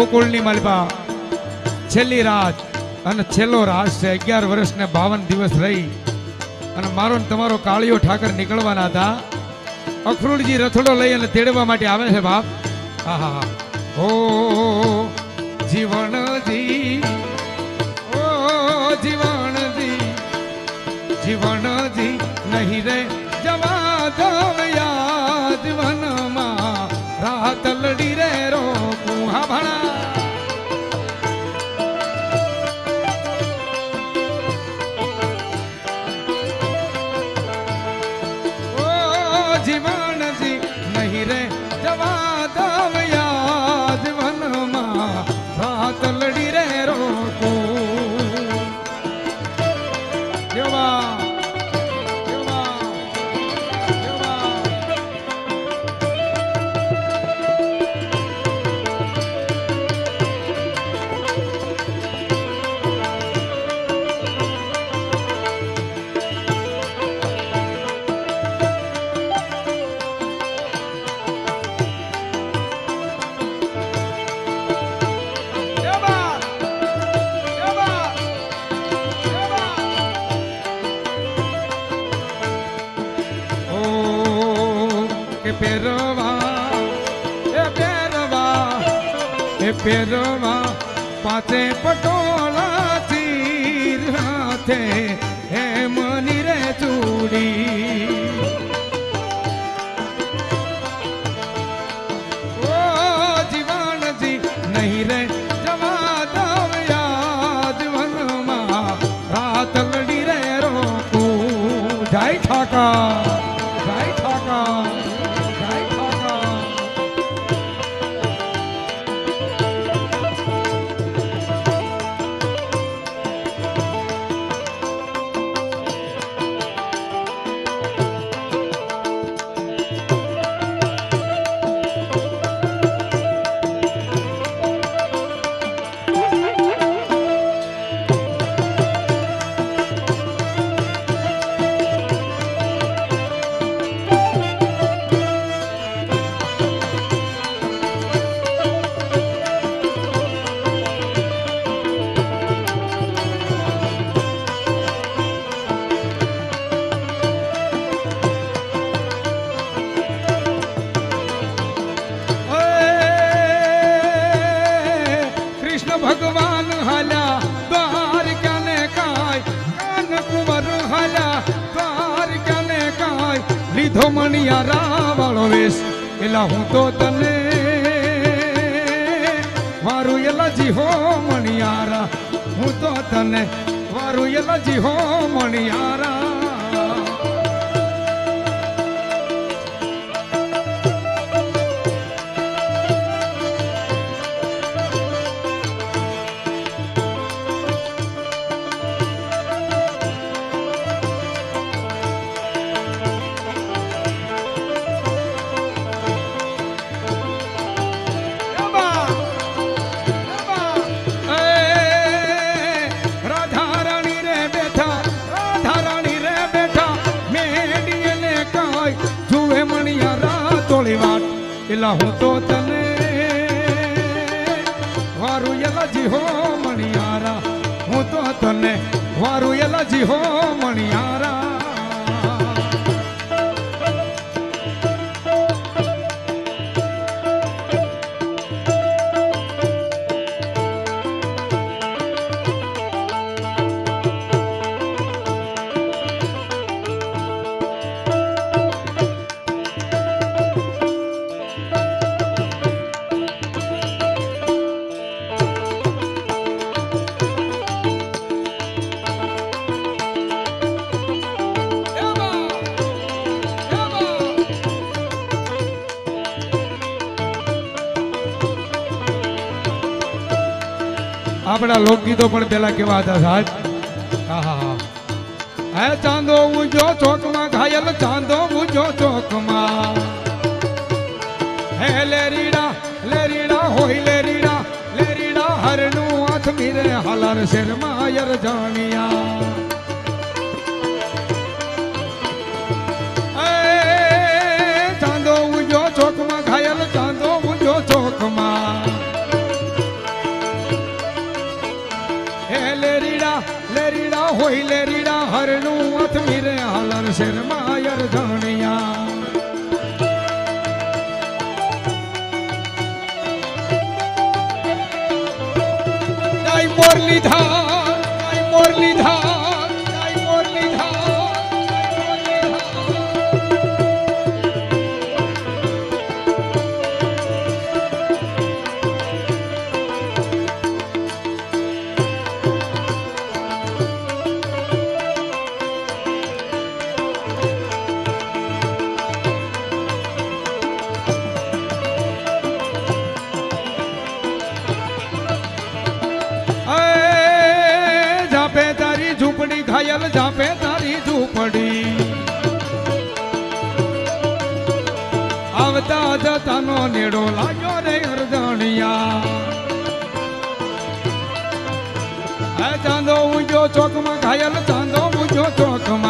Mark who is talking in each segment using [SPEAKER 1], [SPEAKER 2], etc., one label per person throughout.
[SPEAKER 1] ગોકુળની માલિપા છેલ્લી રાત અને છેલ્લો રાત છે, અગિયાર વર્ષને બાવન દિવસ રહી અને મારો ને તમારો કાળિયો ઠાકર નીકળવાના હતા. અખરૂડજી રથડો લઈ અને તેડવા માટે આવે છે, બાપ. હા ઓ, જીવનજી. ઓ, જીવનજી. જીવનજી, નહીં રે જવા દવયા જીવનમાં રાત લડી રે પહેરવા એ પહેરવા એ પહેરવા પાસે પટોળા ચીર હાથે હે મની રે ચૂડી. ઓ લીધો મણિયા રાવળો વેશ. એલા હું તો તને મારું એલા જી હો મણિયારા. હું તો તને મારું એલા જી હો મણિયારા. એલા હું તો તને વારું એલા જી હો મણિયારા. હું તો તને વારું એલા જી હો મણિયારા. આપણા લોકગીતો પણ પેલા કેવા હતા, સાહેબ? આહા હે ચાંદો ઉજો ચોકમાં ઘાયલ, ચાંદો ઉજો ચોકમાં. હે લેરીડા લેરીડા હોય લેરીડા હરનું હાથ મીરે, હલર શેરમાં યર જાણિયા. हिले રીડા હરણું અથમીરે હલર શેરમાં અયર ધણિયા મોરલી ધા ઘાયલ જાપે તારી ઝૂંપડી. આવતા જતાનો નેડો લાગ્યો રે અરજણિયા. ચાંદો ઊંચો ચોકમાં, ઘાયલ ચાંદો ઊંચો ચોકમાં.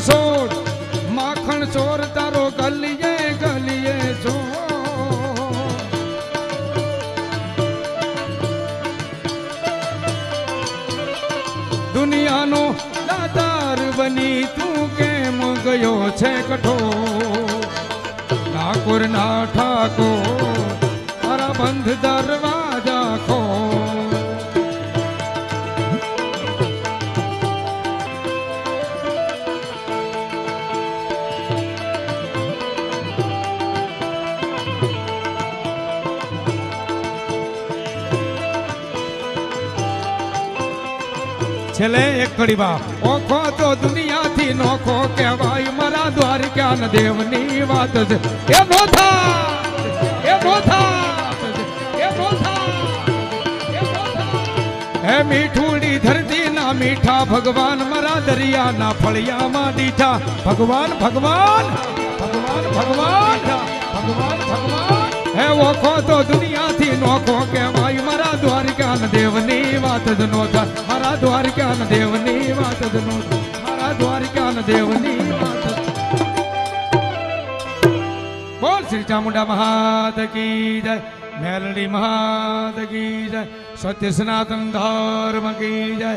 [SPEAKER 1] તાઈ માખણ ચોર તારો ગલીએ ગલીએ ચોર દુનિયાનો દાદાર બની તું કેમ ગયો છે કઠો ઠાકોર ના ઠાકોર, તારા બંધ દરવાજા છેલ્લે એક ઘડી બાપ. ઓખો તો દુનિયાથી નોખો કહેવાય. મારા દ્વારકા દેવની વાત છે. એ નો એ નો એ નો નો. હે મીઠુડી ધરતી ના મીઠા ભગવાન. મારા દરિયાના ફળિયામાં દીઠા. ભગવાન ભગવાન ભગવાન ભગવાન ભગવાન ભગવાન. હે ઓખો તો દુનિયાથી નોખો કહેવાય મારા દ્વારકા દેવની વાત જ નો થાય મારા દ્વારકા દેવની વાત જ નો થાય મારા દ્વારકા દેવની વાત જ બોલ શ્રી ચામુંડા મહાદ કી જય મેલડી મહાદ કી જય સત્ય સનાતન ધર્મ કી જય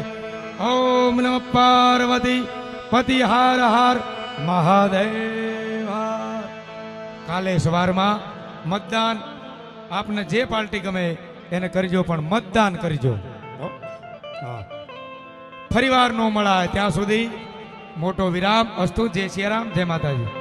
[SPEAKER 1] ઓમ નમ પાર્વતી પતિ હાર હાર મહાદેવ હાર. કાલે સવારમાં મતદાન આપને જે પાર્ટી ગમે એને કરજો પણ મતદાન કરજો. ફરીવાર નો મળાય ત્યાં સુધી મોટો વિરામ અસ્તુ જય સિયારામ જય માતાજી.